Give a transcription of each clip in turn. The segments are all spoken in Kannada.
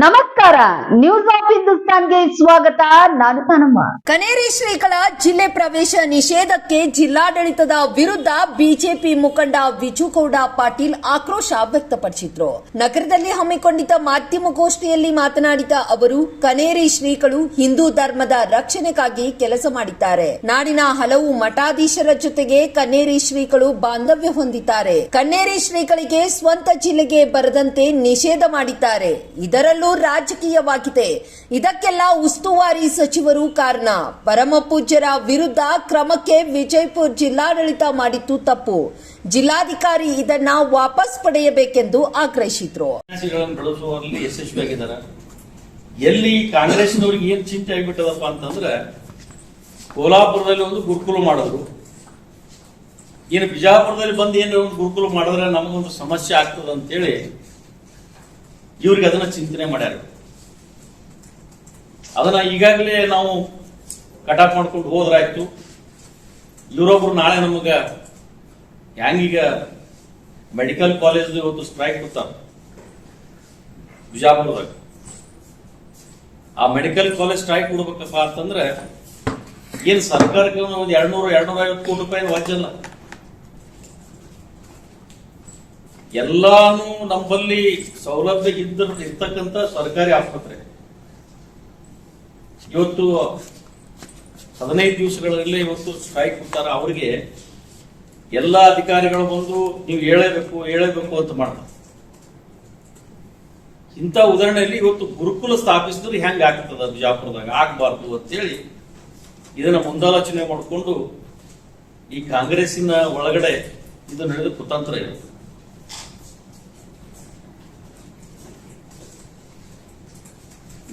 नमक ನಮಸ್ಕಾರ. ನ್ಯೂಸ್ ಆಫ್ ಹಿಂದೂಸ್ತಾನ್ಗೆ ಸ್ವಾಗತ. ನಾನು ತನಮ್ಮ. ಕನೇರಿ ಶ್ರೀಗಳ ಜಿಲ್ಲೆ ಪ್ರವೇಶ ನಿಷೇಧಕ್ಕೆ ಜಿಲ್ಲಾಡಳಿತದ ವಿರುದ್ಧ ಬಿಜೆಪಿ ಮುಖಂಡ ವಿಜುಗೌಡ ಪಾಟೀಲ್ ಆಕ್ರೋಶ ವ್ಯಕ್ತಪಡಿಸಿದ್ರು. ನಗರದಲ್ಲಿ ಹಮ್ಮಿಕೊಂಡಿದ್ದ ಮಾಧ್ಯಮಗೋಷ್ಠಿಯಲ್ಲಿ ಮಾತನಾಡಿದ ಅವರು, ಕನೇರಿ ಶ್ರೀಗಳು ಹಿಂದೂ ಧರ್ಮದ ರಕ್ಷಣೆಗಾಗಿ ಕೆಲಸ ಮಾಡಿದ್ದಾರೆ. ನಾಡಿನ ಹಲವು ಮಠಾಧೀಶರ ಜೊತೆಗೆ ಕನ್ನೇರಿ ಶ್ರೀಗಳು ಬಾಂಧವ್ಯ ಹೊಂದಿದ್ದಾರೆ. ಕನ್ನೇರಿ ಶ್ರೀಗಳಿಗೆ ಸ್ವಂತ ಜಿಲ್ಲೆಗೆ ಬರದಂತೆ ನಿಷೇಧ ಮಾಡಿದ್ದಾರೆ. ಇದರಲ್ಲೂ ರಾಜಕೀಯವಾಗಿದೆ. ಇದಕ್ಕೆಲ್ಲ ಉಸ್ತುವಾರಿ ಸಚಿವರು ಕಾರಣ. ಪರಮ ಪೂಜ್ಯರ ವಿರುದ್ಧ ಕ್ರಮಕ್ಕೆ ವಿಜಯಪುರ ಜಿಲ್ಲಾಡಳಿತ ಮಾಡಿತ್ತು ತಪ್ಪು. ಜಿಲ್ಲಾಧಿಕಾರಿ ಇದನ್ನ ವಾಪಸ್ ಪಡೆಯಬೇಕೆಂದು ಆಗ್ರಹಿಸಿದ್ರು. ಎಲ್ಲಿ ಕಾಂಗ್ರೆಸ್ನವ್ರಿಗೆ ಏನ್ ಚಿಂತೆ ಆಗಿಬಿಟ್ಟದಪ್ಪ ಅಂತಂದ್ರೆ, ಕೋಲಾಪುರದಲ್ಲಿ ಒಂದು ಗುರುಕುಲ ಮಾಡಿದ್ರು. ಏನು ಬಿಜಾಪುರದಲ್ಲಿ ಬಂದು ಏನು ಒಂದು ಗುರುಕುಲ ಮಾಡಿದ್ರೆ ನಮಗೊಂದು ಸಮಸ್ಯೆ ಆಗ್ತದ ಅಂತೇಳಿ ಇವ್ರಿಗೆ ಅದನ್ನ ಚಿಂತನೆ ಮಾಡ್ಯಾರ. ಅದನ್ನ ಈಗಾಗಲೇ ನಾವು ಕಟಾಪ್ ಮಾಡ್ಕೊಂಡು ಹೋದ್ರಾಯ್ತು. ಇವರೊಬ್ರು ನಾಳೆ ನಮಗ ಹ್ಯಾಂಗೀಗ ಮೆಡಿಕಲ್ ಕಾಲೇಜ್ ಇವತ್ತು ಸ್ಟ್ರೈಕ್ ಕೊಡ್ತಾರ? ಬಿಜಾಪುರದಾಗ. ಆ ಮೆಡಿಕಲ್ ಕಾಲೇಜ್ ಸ್ಟ್ರೈಕ್ ಬಿಡ್ಬೇಕಪ್ಪ ಅಂತಂದ್ರೆ ಏನ್ ಸರ್ಕಾರಕ್ಕೆ ಒಂದು ಎರಡ್ನೂರು ಎರಡ್ನೂರ ಐವತ್ತು ಕೋಟಿ ರೂಪಾಯಿ ವಜ್ಜಲ್ಲ ಎಲ್ಲಾನು ನಮ್ಮಲ್ಲಿ ಸೌಲಭ್ಯ ಇದ್ದ, ಇರ್ತಕ್ಕಂಥ ಸರ್ಕಾರಿ ಆಸ್ಪತ್ರೆ. ಇವತ್ತು ಹದಿನೈದು ದಿವಸಗಳಲ್ಲೇ ಇವತ್ತು ಸ್ಟ್ರೈಕ್ ಕೊಡ್ತಾರ. ಅವರಿಗೆ ಎಲ್ಲ ಅಧಿಕಾರಿಗಳು ಬಂದು ನೀವು ಹೇಳಬೇಕು ಹೇಳಬೇಕು ಅಂತ ಮಾಡ್ತಾರೆ. ಇಂಥ ಉದಾಹರಣೆಯಲ್ಲಿ ಇವತ್ತು ಗುರುಕುಲ ಸ್ಥಾಪಿಸಿದ್ರೆ ಹೆಂಗೆ ಆಗ್ತದ ಬಿಜಾಪುರದಾಗ ಆಗ್ಬಾರ್ದು ಅಂತೇಳಿ ಇದನ್ನ ಮುಂದಾಲೋಚನೆ ಮಾಡಿಕೊಂಡು ಈ ಕಾಂಗ್ರೆಸ್ಸಿನ ಒಳಗಡೆ ಇದು ನಡೆದ ಕುತಂತ್ರ ಇದೆ.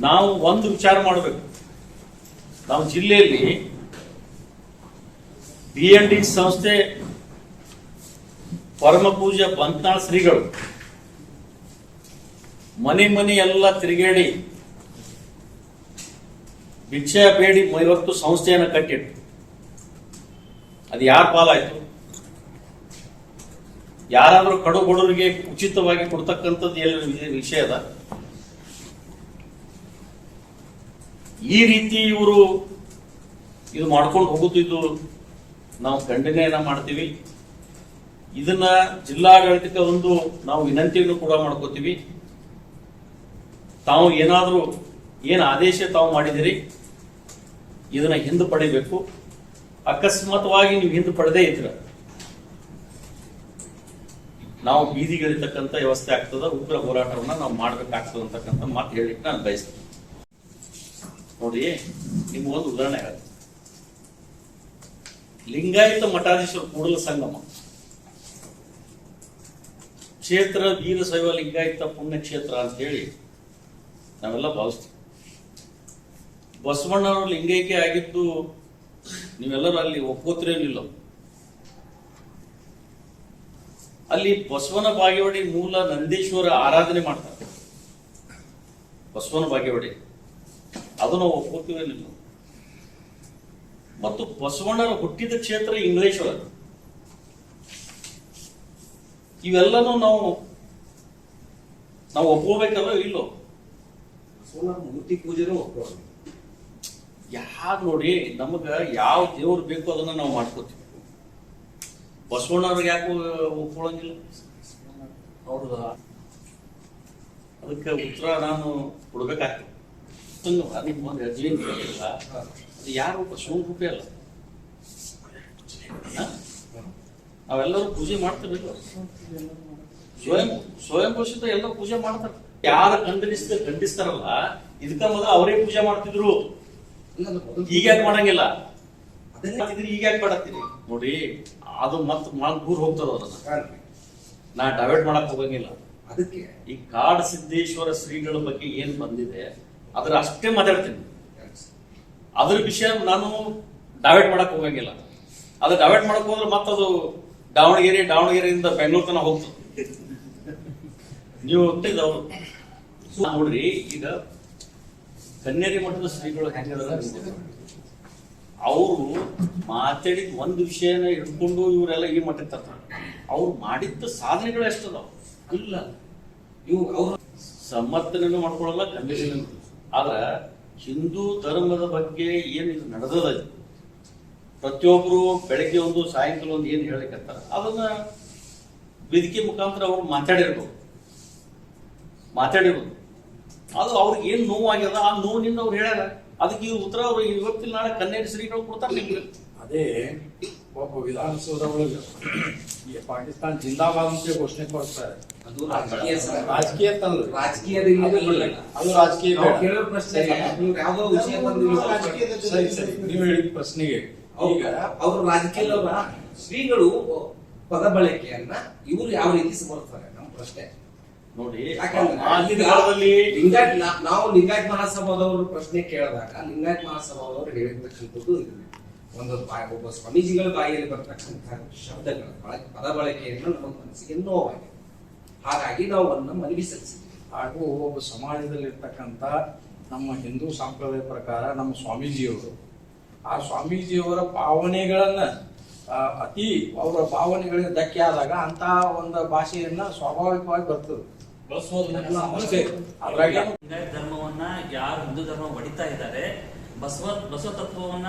ನಾವು ಒಂದು ವಿಚಾರ ಮಾಡಬೇಕು. ನಾವು ಜಿಲ್ಲೆಯಲ್ಲಿ ಬಿ ಎನ್ ಡಿ ಸಂಸ್ಥೆ ಪರಮ ಬಂತ್ನಾಳ್ ಶ್ರೀಗಳು ಮನೆ ಮನೆ ಎಲ್ಲ ತಿರುಗೇಡಿ ಭಿಕ್ಷೆ ಬೇಡಿ ಇವತ್ತು ಸಂಸ್ಥೆಯನ್ನು ಕಟ್ಟಿಟ್ಟು ಅದು ಯಾರ ಪಾಲಾಯ್ತು? ಯಾರಾದರೂ ಕಡು ಬಡವರಿಗೆ ಉಚಿತವಾಗಿ ಕೊಡ್ತಕ್ಕಂಥದ್ದು ಎಲ್ಲ ವಿಷಯ ಅದ? ಈ ರೀತಿ ಇವರು ಇದು ಮಾಡ್ಕೊಂಡು ಹೋಗುತ್ತಿದ್ದು ನಾವು ಖಂಡನೆಯನ್ನ ಮಾಡ್ತೀವಿ. ಇದನ್ನ ಜಿಲ್ಲಾಡಳಿತಕ್ಕೆ ಒಂದು ನಾವು ವಿನಂತಿಯನ್ನು ಕೂಡ ಮಾಡ್ಕೋತೀವಿ. ತಾವು ಏನಾದರೂ ಏನು ಆದೇಶ ತಾವು ಮಾಡಿದಿರಿ, ಇದನ್ನ ಹಿಂದೆ ಪಡಿಬೇಕು ಅಕಸ್ಮಾತ್ವಾಗಿ ನೀವು ಹಿಂದೆ ಪಡೆದೇ ಇದ್ರ ನಾವು ಬೀದಿಗಳಿರ್ತಕ್ಕಂಥ ವ್ಯವಸ್ಥೆ ಆಗ್ತದ, ಉಗ್ರ ಹೋರಾಟವನ್ನ ನಾವು ಮಾಡ್ಬೇಕಾಗ್ತದ ಅಂತಕ್ಕಂಥ ಮಾತು ಹೇಳಿಕ್ ನಾನು ಬಯಸ್ತೀನಿ. ನೋಡಿ ನಿಮ್ಗೊಂದು ಉದಾಹರಣೆ ಆಗುತ್ತೆ ಲಿಂಗಾಯತ ಮಠಾಧೀಶರು ಕೂಡಲ ಸಂಗಮ. ಕ್ಷೇತ್ರ ವೀರಶೈವ ಲಿಂಗಾಯತ, ಪುಣ್ಯಕ್ಷೇತ್ರ ಅಂತ ಹೇಳಿ ನಾವೆಲ್ಲ ಭಾವಿಸ್ತೀವಿ. ಬಸವಣ್ಣವರು ಲಿಂಗೈಕ್ಯ ಆಗಿದ್ದು ನೀವೆಲ್ಲರೂ ಅಲ್ಲಿ ಒಪ್ಕೋತಿರೇನಿಲ್ಲ ಅಲ್ಲಿ ಬಸವನ ಬಾಗೇವಾಡಿ ಮೂಲ ನಂದೀಶ್ವರ ಆರಾಧನೆ ಮಾಡ್ತಾರೆ. ಬಸವನ ಬಾಗೇವಾಡಿ. ಅದನ್ನು ಒಪ್ಕೋತೀವೇನಿಲ್ಲ ಮತ್ತು ಬಸವಣ್ಣನ ಹುಟ್ಟಿದ ಕ್ಷೇತ್ರ ಇಂಗ್ಲೇಶ್ವರ ಇವೆಲ್ಲನೂ ನಾವು ನಾವು ಒಪ್ಕೋಬೇಕಲ್ಲ ಇಲ್ಲೋ. ಮೂರ್ತಿ ಪೂಜೆನೂ ಒಪ್ಕೋಬೇಕು ಯಾರು ನೋಡಿ ನಮಗ ಯಾವ ದೇವ್ರು ಬೇಕು ಅದನ್ನ ನಾವು ಮಾಡ್ಕೋತೀವಿ. ಬಸವಣ್ಣವ್ರಿಗೆ ಯಾಕೆ ಒಪ್ಕೊಳ್ಳಂಗಿಲ್ಲ ಅವ್ರದ ಅದಕ್ಕೆ ಉತ್ತರ ನಾನು ಕೊಡ್ಬೇಕಾಗ್ತದೆ. ಹಂಗ ಅದಕ್ಕೆ ಒಂದು ಅರ್ಜಿ ಇಲ್ಲ ಅದು ಯಾರು ಶಿವನ ರೂಪೇ ಅಲ್ಲ. ಅವೆಲ್ಲರೂ ಪೂಜೆ ಮಾಡ್ತಾರೆ ಸ್ವಯಂ ಸ್ವಯಂ ಘೋಷಿತ ಎಲ್ಲ ಪೂಜೆ ಮಾಡ್ತಾರೆ. ಯಾರ ಖಂಡಿಸ್ತ ಖಂಡಿಸ್ತಾರಲ್ಲ ಇದಕ್ಕ ಮೊದಲು ಅವರೇ ಪೂಜೆ ಮಾಡ್ತಿದ್ರು. ಈಗ ಯಾಕೆ ಮಾಡಂಗಿಲ್ಲ? ಈಗ ಯಾಕೆ ಮಾಡತ್ತೀರಿ? ನೋಡಿ ಅದು ಮತ್ ಮಾಲ್ ದೂರ ಹೋಗ್ತದ ಅದನ್ನ. ನಾ ಡೈವರ್ಟ್ ಮಾಡಕ್ ಹೋಗಂಗಿಲ್ಲ. ಅದಕ್ಕೆ. ಈ ಕಾಡ ಸಿದ್ದೇಶ್ವರ ಶ್ರೀಗಳ ಬಗ್ಗೆ ಏನ್ ಬಂದಿದೆ ಅದ್ರ ಅಷ್ಟೇ ಮಾತಾಡ್ತೀನಿ. ಅದ್ರ ವಿಷಯ ನಾನು ಡೈವರ್ಟ್ ಮಾಡಕ್ ಹೋಗಂಗಿಲ್ಲ. ಅದು ಡೈವರ್ಟ್ ಮಾಡಕ್ ಹೋದ್ರೆ ಮತ್ತದು ದಾವಣಗೆರೆ ದಾವಣಗೆರೆಯಿಂದ ಬೆಂಗಳೂರು ತನಕ ಹೋಗ್ತದೆ ನೀವು ಅವರು ನೋಡ್ರಿ ಈಗ ಕನ್ನೇರಿ ಮಠದ ಶ್ರೀಗಳು ಹೆಂಗದ ಅವರು ಮಾತಾಡಿದ ಒಂದು ವಿಷಯನ ಹಿಡ್ಕೊಂಡು ಇವರೆಲ್ಲ ಈ ಮಟ್ಟಕ್ಕೆ ತರ್ತಾರೆ. ಅವ್ರು ಮಾಡಿದ್ದ ಸಾಧನೆಗಳು ಎಷ್ಟದಾವ ಇಲ್ಲ ಇವು ಅವ್ರ ಸಮರ್ಥನೆ ಮಾಡ್ಕೊಳ್ಳಲ್ಲ ಖಂಡಿಸಿಲ್ಲ ಆದ್ರ ಹಿಂದೂ ಧರ್ಮದ ಬಗ್ಗೆ ಏನು ಇದು ನಡೆದದ. ಪ್ರತಿಯೊಬ್ರು ಬೆಳಗ್ಗೆ ಒಂದು, ಸಾಯಂಕಾಲ ಒಂದು ಏನು ಹೇಳಕತ್ತಾರ? ಅದನ್ನ ವೇದಿಕೆ ಮುಖಾಂತರ ಅವ್ರು ಮಾತಾಡಿರ್ಬೋದು. ಮಾತಾಡಿರ್ಬೋದು. ಅದು ಅವ್ರಿಗೆ ಏನು ನೋವಾಗ್ಯದ? ಆ ನೋವಿನಿಂದ ಅವ್ರು ಹೇಳ್ಯಾರ. ಅದಕ್ಕೆ ಈ ಉತ್ತರ ಅವ್ರು ಇವತ್ತಿನ ನಾಳೆ ಕನ್ನಡ ಶ್ರೀಗಳು ಕೊಡ್ತಾರೆ ನಿಮ್ಗೆ. ಅದೇ ಒಬ್ಬ ವಿಧಾನಸೌಧ ಒಳಗೆ ಪಾಕಿಸ್ತಾನ ಜಿಂದಾಬಾದ್ ಅಂತ ಘೋಷಣೆ ಕೊಡ್ತಾರೆ. ಅದು ರಾಜಕೀಯ ಸರ್. ರಾಜಕೀಯ ತಂದು ರಾಜಕೀಯದಿಂದ ಅದು ರಾಜಕೀಯ ಕೇಳೋ ಪ್ರಶ್ನೆ ನೀವು ಯಾವ್ದೋ ವಿಷಯ ತಂದು ನೀವು ಸರಿ ಸರಿ. ನೀವು ಹೇಳಿದ ಪ್ರಶ್ನೆಗೆ ಈಗ ಅವರು ರಾಜಕೀಯದವರ ಶ್ರೀಗಳು ಪದ ಬಳಕೆಯನ್ನ ಇವರು ಯಾವ ರೀತಿ ಸಮರ್ಥನೆ ನಮ್ಮ ಪ್ರಶ್ನೆ. ನೋಡಿ ಲಿಂಗಾಯತ್ ನಾ- ನಾವು ಲಿಂಗಾಯತ್ ಮಹಾಸಭಾದವರು ಪ್ರಶ್ನೆ ಕೇಳಿದಾಗ ಲಿಂಗಾಯತ್ ಮಹಾಸಭಾದವರು ಹೇಳಿರ್ತಕ್ಕಂಥದ್ದು ಒಂದು ಒಬ್ಬ ಸ್ವಾಮೀಜಿಗಳ ಬಾಯಿಯಲ್ಲಿ ಬರ್ತಕ್ಕಂಥ ಶಬ್ದಗಳ ಬಳಕೆ ಪದ ಬಳಕೆಯನ್ನು ನಮ್ಮ ಮನಸ್ಸಿಗೆ ನೋವಾಗಿದೆ. ಹಾಗಾಗಿ ನಾವು ಅದನ್ನ ಮನವಿ ಸಲ್ಲಿಸಿದ್ವಿ ಹಾಗೂ ಒಬ್ಬ ಸಮಾಜದಲ್ಲಿರ್ತಕ್ಕಂಥ ನಮ್ಮ ಹಿಂದೂ ಸಂಪ್ರದಾಯ ಪ್ರಕಾರ ನಮ್ಮ ಸ್ವಾಮೀಜಿಯವರು ಆ ಸ್ವಾಮೀಜಿಯವರ ಭಾವನೆಗಳನ್ನ ಅತಿ ಅವರ ಭಾವನೆಗಳಿಗೆ ಧಕ್ಕೆ ಆದಾಗ ಅಂತ ಒಂದು ಭಾಷೆಯನ್ನ ಸ್ವಾಭಾವಿಕವಾಗಿ ಬರ್ತದೆ. ಧರ್ಮವನ್ನ ಯಾರು ಹಿಂದೂ ಧರ್ಮ ಹೊಡಿತಾ ಇದ್ದಾರೆ ಬಸವ ಬಸವ ತತ್ವವನ್ನ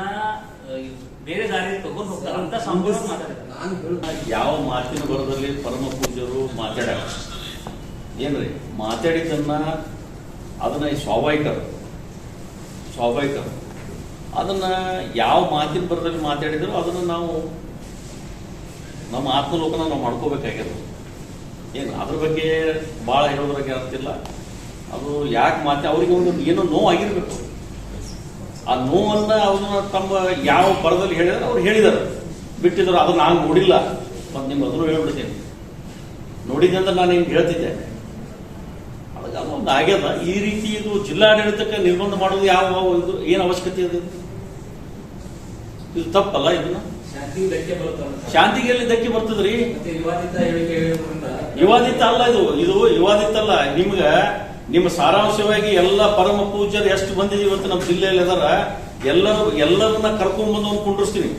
ಬೇರೆ ದಾರಿ ತಗೊಂಡು ಹೋಗ್ತಾರೆ ಅಂತ ಸಂಪೂರ್ಣ ಮಾತಾಡ್ತಾರೆ. ಯಾವ ಮಾತಿನ ಬರದಲ್ಲಿ ಪರಮ ಪೂಜ್ಯರು ಮಾತಾಡ ಏನ್ರಿ? ಮಾತಾಡಿದ್ದನ್ನ ಅದನ್ನ ಈ ಸ್ವಾಭಾವಿಕ ಸ್ವಾಭಾವಿಕ ಅದನ್ನ ಯಾವ ಮಾತಿನ ಬರದಲ್ಲಿ ಮಾತಾಡಿದ್ರು ಅದನ್ನ ನಾವು ನಮ್ಮ ಆತ್ಮಲೋಕನ ನಾವು ಮಾಡ್ಕೋಬೇಕಾಗ್ಯದ ಏನು ಅದ್ರ ಬಗ್ಗೆ ಭಾಳ ಹೇಳೋದ್ರಾಗೆ ಇಲ್ಲ. ಅದು ಯಾಕೆ ಮಾತೆ ಅವರಿಗೆ ಒಂದು ಏನೋ ನೋವು ಆಗಿರ್ಬೇಕು ಆ ನೋವನ್ನ ಅವ್ರನ್ನ ತಮ್ಮ ಯಾವ ಪರದಲ್ಲಿ ಹೇಳಿದ್ರೆ ಅವ್ರು ಹೇಳಿದರು. ಬಿಟ್ಟಿದ್ರು ಅದು ನಾನು ನೋಡಿಲ್ಲ. ಮತ್ತು ನಿಮ್ಮ ಹೇಳ್ಬಿಡ್ತೀನಿ. ನೋಡಿದ್ದೆ ಅಂತ ನಾನು ಹಿಂಗೆ ಹೇಳ್ತಿದ್ದೆ. ಅದಕ್ಕೆ ಅದೊಂದು ಆಗ್ಯದ. ಈ ರೀತಿ ಇದು ಜಿಲ್ಲಾಡಳಿತಕ್ಕೆ ನಿರ್ಬಂಧ ಮಾಡೋದು ಯಾವ ಇದು ಏನು ಅವಶ್ಯಕತೆ ಇದೆ ಇದು? ತಪ್ಪಲ್ಲ ಇದನ್ನ? ಶಾಂತಿಗೆ ಎಲ್ಲಿ ಧಕ್ಕೆ ಬರ್ತದ್ರಿ? ವಿವಾದಿತ ಅಲ್ಲ ಇದು. ಇದು ವಿವಾದಿತ ಅಲ್ಲ. ನಿಮ್ಗ ನಿಮ್ಮ ಸಾರಾಂಶವಾಗಿ ಎಲ್ಲ ಪರಮ ಪೂಜ್ಯರು ಎಷ್ಟು ಬಂದಿದೆ ಇವತ್ತು ನಮ್ಮ ಜಿಲ್ಲೆಯಲ್ಲಿ ಅದಾರ ಎಲ್ಲರೂ ಎಲ್ಲರನ್ನ ಕರ್ಕೊಂಡ್ಬಂದು ಅವ್ನು ಕುಂಡ್ರಿಸ್ತೀನಿ.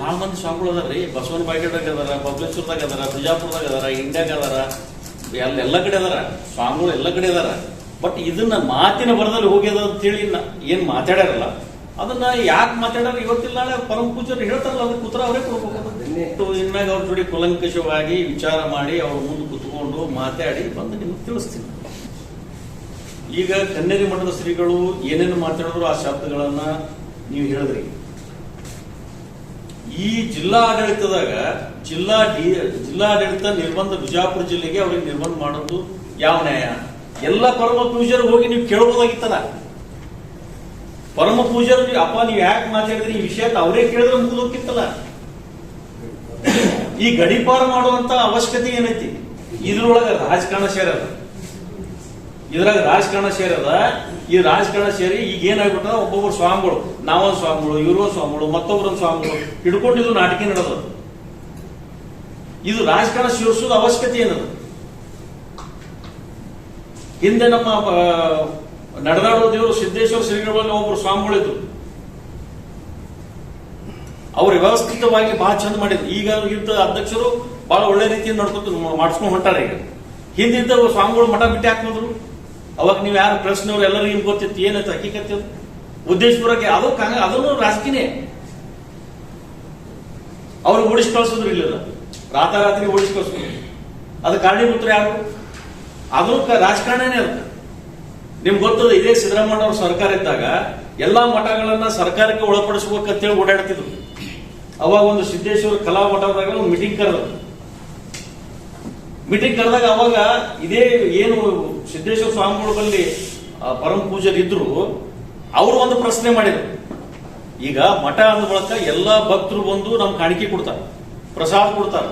ಬಹಳ ಮಂದಿ ಸ್ವಾಮಿಗಳು ರೀ. ಬಸವನ ಬಾಗೇಡಾಗ ಅದಾರ ಬಬಲೇಶ್ವರದಾಗ ಅದಾರ ಬಿಜಾಪುರದಾಗ ಅದಾರ ಇಂಡಿಯಾಗ ಅದಾರ. ಎಲ್ಲ ಎಲ್ಲ ಕಡೆ ಅದಾರ. ಸ್ವಾಮಿಗಳು ಎಲ್ಲ ಕಡೆ ಅದಾರ. ಬಟ್ ಇದನ್ನ ಮಾತಿನ ಬರದಲ್ಲಿ ಹೋಗ್ಯದ ಅಂತೇಳಿ ಏನ್ ಮಾತಾಡ್ಯಾರಲ್ಲ ಅದನ್ನ ಯಾಕೆ ಮಾತಾಡೋರು ಇವತ್ತಿಲ್ಲ ನಾಳೆ ಪರಮ ಪೂಜರು ಹೇಳ್ತಾರಲ್ಲ ಅದಕ್ಕೆ ಉತ್ತರ ಅವರೇ ಕೊಡ್ಬೇಕು. ಇನ್ಮ್ಯಾಗ ಅವ್ರ ಜೋಡಿ ಕುಲಂಕಷವಾಗಿ ವಿಚಾರ ಮಾಡಿ ಅವ್ರ ಮುಂದೆ ಕುತ್ಕೊಂಡು ಮಾತಾಡಿ ಬಂದು ನಿಮ್ಗೆ ತಿಳಿಸ್ತೀನಿ. ಈಗ ಕನ್ನೇರಿ ಮಠದ ಶ್ರೀಗಳು ಏನೇನು ಮಾತಾಡಿದ್ರು ಆ ಶಬ್ದಗಳನ್ನ ನೀವು ಹೇಳಿದ್ರಿ. ಈ ಜಿಲ್ಲಾ ಆಡಳಿತದಾಗ ಜಿಲ್ಲಾ ಡಿ ಜಿಲ್ಲಾಡಳಿತ ನಿರ್ಬಂಧ ಬಿಜಾಪುರ ಜಿಲ್ಲೆಗೆ ಅವ್ರಿಗೆ ನಿರ್ಬಂಧ ಮಾಡೋದು ಯಾವ ನ್ಯಾಯ? ಎಲ್ಲ ಪರಮ ಪೂಜರು ಹೋಗಿ ನೀವು ಕೇಳ್ಬೋದಾಗಿತ್ತಲ್ಲ. ಪರಮ ಪೂಜಾರು ಅಪ್ಪ, ನೀವು ಯಾಕೆ ಮಾತಾಡಿದ್ರಿ? ಈ ವಿಷಯ ಅವರೇ ಕೇಳಿದ್ರೆ ಮುಗಿದೋಗಿತ್ತಲ್ಲ ಈ ಗಡಿಪಾರ ಮಾಡುವಂತ ಅವಶ್ಯಕತೆ ಏನೈತಿ? ಇದ್ರೊಳಗ ರಾಜಕಾರಣ ಸೇರದ ಇದ್ರಾಗ ರಾಜಕಾರಣ ಸೇರದ, ಈ ರಾಜಕಾರಣ ಸೇರಿ ಈಗ ಏನಾಗ್ಬಿಟ್ಟದ? ಒಬ್ಬೊಬ್ರು ಸ್ವಾಮಿಗಳು, ನಾವೊಂದು ಸ್ವಾಮಿಗಳು ಇವ್ರೋ ಸ್ವಾಮಿಗಳು, ಮತ್ತೊಬ್ಬರೊಂದು ಸ್ವಾಮಿಗಳು ಹಿಡ್ಕೊಂಡಿದ್ದು ನಾಟಕ ನಡೆದ. ಇದು ರಾಜಕಾರಣ ಸೇರಿಸೋದು ಅವಶ್ಯಕತೆ ಏನದ? ಹಿಂದೆ ನಮ್ಮ ನಡೆದಾಡೋ ದೇವರು ಸಿದ್ದೇಶ್ವರ ಶ್ರೀಗಳಲ್ಲಿ ಒಬ್ಬರು ಸ್ವಾಮಿಗಳಿದ್ರು. ಅವ್ರು ವ್ಯವಸ್ಥಿತವಾಗಿ ಬಹಳ ಚಂದ ಮಾಡಿದ್ರು. ಈಗ ಇದ್ದ ಅಧ್ಯಕ್ಷರು ಬಹಳ ಒಳ್ಳೆ ರೀತಿಯಿಂದ ನಡ್ಕೊತ ಮಾಡಿಸ್ಕೊಂಡು ಹೊಂಟಾರೆ ಈಗ. ಹಿಂದಿದ್ದ ಸ್ವಾಮಿಗಳು ಮಠ ಬಿಟ್ಟು ಹಾಕಿದ್ರು ಅವಾಗ ನೀವು ಯಾರು ಪ್ರಶ್ನೆಯವ್ರು ಎಲ್ಲರಿಗೂ ಗೊತ್ತಿತ್ತು ಏನಂತ ಹಕ್ಕಿಕತ್ತೆ ಉದ್ದೇಶಪೂರ್ವಕ್ಕೆ ಉದ್ದೇಶಪೂರ್ವಕ ಅದು ಅದನ್ನು ರಾಜಕೀಯ. ಅವ್ರಿಗೆ ಓಡಿಸಿ ಕಳ್ಸಿದ್ರು ಇಲ್ಲ ರಾತಾರಾತ್ರಿ ಓಡಿಸಿ ಕಳ್ಸಿದ್ರು. ಅದು ಕಾರಣೀಭೂತರು ಯಾರು? ಅದು ರಾಜಕಾರಣನೇ ಅದು? ನಿಮ್ಗೆ ಗೊತ್ತದ ಇದೇ ಸಿದ್ದರಾಮಯ್ಯ ಅವ್ರ ಸರ್ಕಾರ ಇದ್ದಾಗ ಎಲ್ಲಾ ಮಠಗಳನ್ನ ಸರ್ಕಾರಕ್ಕೆ ಒಳಪಡಿಸ್ಬೇಕಂತೇಳಿ ಓಡಾಡ್ತಿದ್ರು. ಅವಾಗ ಒಂದು ಸಿದ್ದೇಶ್ವರ ಕಲಾ ಮಠದಾಗ ಒಂದು ಮೀಟಿಂಗ್ ಕರೆದ್ರು. ಮೀಟಿಂಗ್ ಕರೆದಾಗ ಅವಾಗ ಇದೇ ಏನು ಸಿದ್ದೇಶ್ವರ ಸ್ವಾಮಿಗಳು ಬಳಿ ಆ, ಪರಮ ಪೂಜೆಗೆ ಇದ್ರು ಅವರು ಒಂದು ಪ್ರಶ್ನೆ ಮಾಡಿದ್ರು. ಈಗ ಮಠ ಅಂದ ಬಳಕ ಎಲ್ಲಾ ಭಕ್ತರು ಬಂದು ನಮ್ ಕಾಣಿಕೆ ಕೊಡ್ತಾರೆ ಪ್ರಸಾದ ಕೊಡ್ತಾರೆ.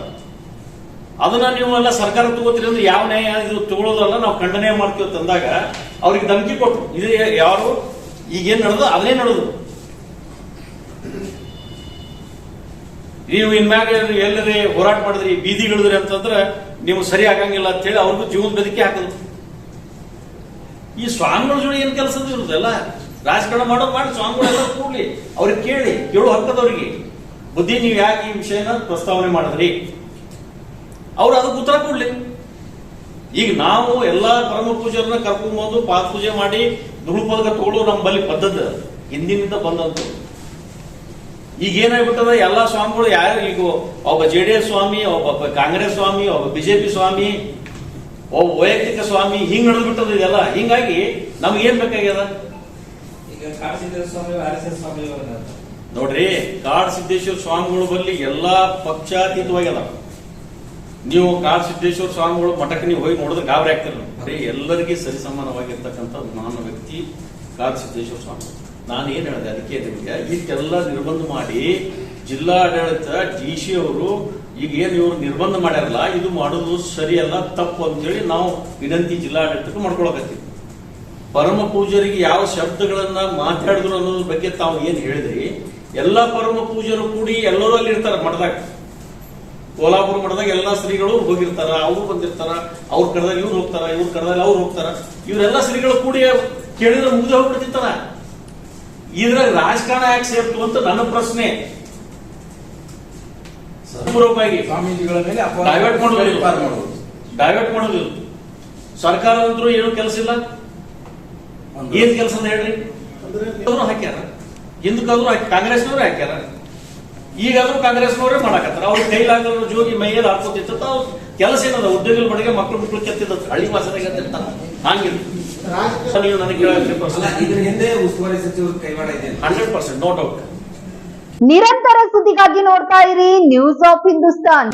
ಅದನ್ನ ನೀವು ಎಲ್ಲ ಸರ್ಕಾರ ತಗೋತೀರಿ ಅಂದ್ರೆ ಯಾವ ನ್ಯಾಯ ಇದು ತಗೊಳ್ಳೋದಲ್ಲ, ನಾವು ಖಂಡನೆ ಮಾಡ್ತೀವಿ ತಂದಾಗ ಅವ್ರಿಗೆ ಧಮಕಿ ಕೊಟ್ಟರು ಇದು ಯಾರು? ಈಗೇನ್ ನಡೆದು ಅದೇ ನಡೆದು. ನೀವು ಇನ್ಮ್ಯಾಗ ಎಲ್ಲರೇ ಹೋರಾಟ ಮಾಡಿದ್ರಿ ಬೀದಿಗಿಳಿದ್ರಿ ಅಂತಂದ್ರೆ ನೀವು ಸರಿ ಆಗಂಗಿಲ್ಲ ಅಂತ ಹೇಳಿ ಅವ್ರಿಗೂ ಜೀವನ ಬೆದಕಿ ಹಾಕಿದ್ರು ಈ ಸ್ವಾಮಿಗಳ ಜೋಡಿ ಏನ್ ಕೆಲಸ ಇರುದಲ್ಲ ರಾಜಕಾರಣ ಮಾಡಿ ಸ್ವಾಮಿಗಳು ಎಲ್ಲ ಕೂಡ್ಲಿ. ಅವ್ರಿಗೆ ಕೇಳಿ, ಕೇಳು ಹಕ್ಕದವ್ರಿಗೆ. ಬುದ್ಧಿ ನೀವು ಯಾಕೆ ಈ ವಿಷಯನ ಪ್ರಸ್ತಾವನೆ ಮಾಡಿದ್ರಿ? ಅವ್ರು ಅದಕ್ಕೆ ಉತ್ತರ ಕೊಡ್ಲಿ. ಈಗ ನಾವು ಎಲ್ಲಾ ಪರಮ ಪೂಜೆಯನ್ನ ಕರ್ಕೊಂಡ್ಬಂದು ಪಾದ ಪೂಜೆ ಮಾಡಿ ದುರುಪಯೋಗ ತಗೊಳ್ಳೋ ನಮ್ಮ ಬಳಿ ಪದ್ಧತಿ. ಹಿಂದಿನಿಂದ ಬಂದಂತ ಈಗ ಏನಾಗ್ಬಿಟ್ಟದ? ಎಲ್ಲಾ ಸ್ವಾಮಿಗಳು ಯಾರು? ಈಗ ಒಬ್ಬ ಜೆ ಡಿ ಎಸ್ ಸ್ವಾಮಿ ಒಬ್ಬ ಕಾಂಗ್ರೆಸ್ ಸ್ವಾಮಿ ಒಬ್ಬ ಬಿಜೆಪಿ ಸ್ವಾಮಿ ಒಬ್ಬ ವೈಯಕ್ತಿಕ ಸ್ವಾಮಿ ಹಿಂಗ್ ನಡೆದ್ಬಿಟ್ಟದ ಇದೆಲ್ಲ. ಹಿಂಗಾಗಿ ನಮ್ಗೆ ಏನ್ ಬೇಕಾಗ್ಯದ? ಈಗ Kadasiddeshwara Swami R S S Swami ನೋಡ್ರಿ ಕಾಡ್ ಸಿದ್ದೇಶ್ವರ ಸ್ವಾಮಿಗಳು ಬಲ್ಲಿ ಎಲ್ಲಾ ಪಕ್ಷಾತೀತವಾಗ್ಯದ. ನೀವು ಕಾಲ್ ಸಿದ್ದೇಶ್ವರ ಸ್ವಾಮಿಗಳು ಮಠಕ್ಕೆ ನೀವು ಹೋಗಿ ನೋಡಿದ್ರೆ ಗಾಬರಿ ಆಗ್ತಿರಲ್ಲ ಬರೀ ಎಲ್ಲರಿಗೆ ಸರಿ ಸಮಾನವಾಗಿರ್ತಕ್ಕಂಥ ಮಾನವ ವ್ಯಕ್ತಿ ಕಾಲ್ ಸಿದ್ದೇಶ್ವರ ಸ್ವಾಮಿ. ನಾನು ಏನು ಹೇಳಿದೆ ಅದಕ್ಕೆ ನಿಮಗೆ? ಇಷ್ಟೆಲ್ಲ ನಿರ್ಬಂಧ ಮಾಡಿ ಜಿಲ್ಲಾಡಳಿತ, ಡಿ ಸಿ ಅವರು ಈಗ ಏನು ಇವರು ನಿರ್ಬಂಧ ಮಾಡ್ಯಾರಲ್ಲ, ಇದು ಮಾಡೋದು ಸರಿಯಲ್ಲ, ತಪ್ಪು ಅಂತೇಳಿ ನಾವು ವಿನಂತಿ ಜಿಲ್ಲಾಡಳಿತಕ್ಕೆ ಮಾಡ್ಕೊಳಕತ್ತೀವಿ. ಪರಮ ಪೂಜರಿಗೆ ಯಾವ ಶಬ್ದಗಳನ್ನ ಮಾತಾಡಿದ್ರು ಅನ್ನೋದ್ರ ಬಗ್ಗೆ ತಾವು ಏನು ಹೇಳಿದ್ರಿ? ಎಲ್ಲ ಪರಮ ಪೂಜರು ಕೂಡಿ ಎಲ್ಲರೂ ಅಲ್ಲಿ ಇರ್ತಾರೆ ಮಠದಾಗ. ಕೋಲಾಪುರ ಮಠದಾಗ ಎಲ್ಲಾ ಶ್ರೀಗಳು ಹೋಗಿರ್ತಾರ ಅವ್ರು ಬಂದಿರ್ತಾರ ಅವ್ರ ಕಡದಾಗ ಇವ್ರು ಹೋಗ್ತಾರ ಇವ್ರ ಕಡೆದಾಗ ಅವ್ರು ಹೋಗ್ತಾರ. ಇವರೆಲ್ಲ ಶ್ರೀಗಳು ಕೂಡಿ ಕೇಳಿದ್ರೆ ಮುಗಿದು ಹೋಗ್ಬಿಡ್ತಿರ್ತಾರ. ಇದ್ರಾಗ ರಾಜಕಾರಣ ಯಾಕೆ ಸೇರ್ತು ಅಂತ ನನ್ನ ಪ್ರಶ್ನೆ. ಪೂರ್ವಕವಾಗಿ ಸ್ವಾಮೀಜಿಗಳ ಮೇಲೆ ಡೈವರ್ಟ್ ಮಾಡೋದು ಡೈವರ್ಟ್ ಮಾಡೋದು ಸರ್ಕಾರ ಸರ್ಕಾರದಂತರೂ ಏನು ಕೆಲಸ ಇಲ್ಲ? ಏನ್ ಕೆಲಸ ಅಂತ ಹೇಳ್ರಿ? ಹಾಕ್ಯಾರ. ಹಿಂದಕ್ಕಾದ್ರೂ ಹಾಕಿ ಕಾಂಗ್ರೆಸ್ನವ್ರು ಹಾಕ್ಯಾರ. ಈಗಾದ್ರೂ ಕಾಂಗ್ರೆಸ್ನವರೇ ಮಾಡಾಕತ್ತಾರ. ಅವ್ರ ಕೈಲಾಗಲ್ಲ ಜೋಗಿ ಮೈಯಲ್ಲಿ ಹಾಕೋತಿತ್ತ ಅವ್ರು ಕೆಲಸ ಏನದ? ಉದ್ಯೋಗಿಗಳ ಬಡಿಗೆ ಮಕ್ಕಳು ಮಕ್ಕಳು ಕೆತ್ತಿದ್ದ ಹಳ್ಳಿ ಭಾಷೆದಾಗ ಎತ್ತಿರ್ತಾರ ಹಂಗಿಲ್ಲ. ನೀವು ನನಗೆ ಕೇಳಕ್ಕೆ ಅಲ್ಲ ಇದ್ರ ಹಿಂದೆ ಉಸ್ತುವಾರಿ ಸಚಿವರು ಕೈವಾಡ ಇದೆ ಹಂಡ್ರೆಡ್ ಪರ್ಸೆಂಟ್ ನೋ ಡೌಟ್ ನಿರಂತರ ಸುದ್ದಿಗಾಗಿ ನೋಡ್ತಾ ಇರಿ ನ್ಯೂಸ್ ಆಫ್ ಹಿಂದೂಸ್ತಾನ್.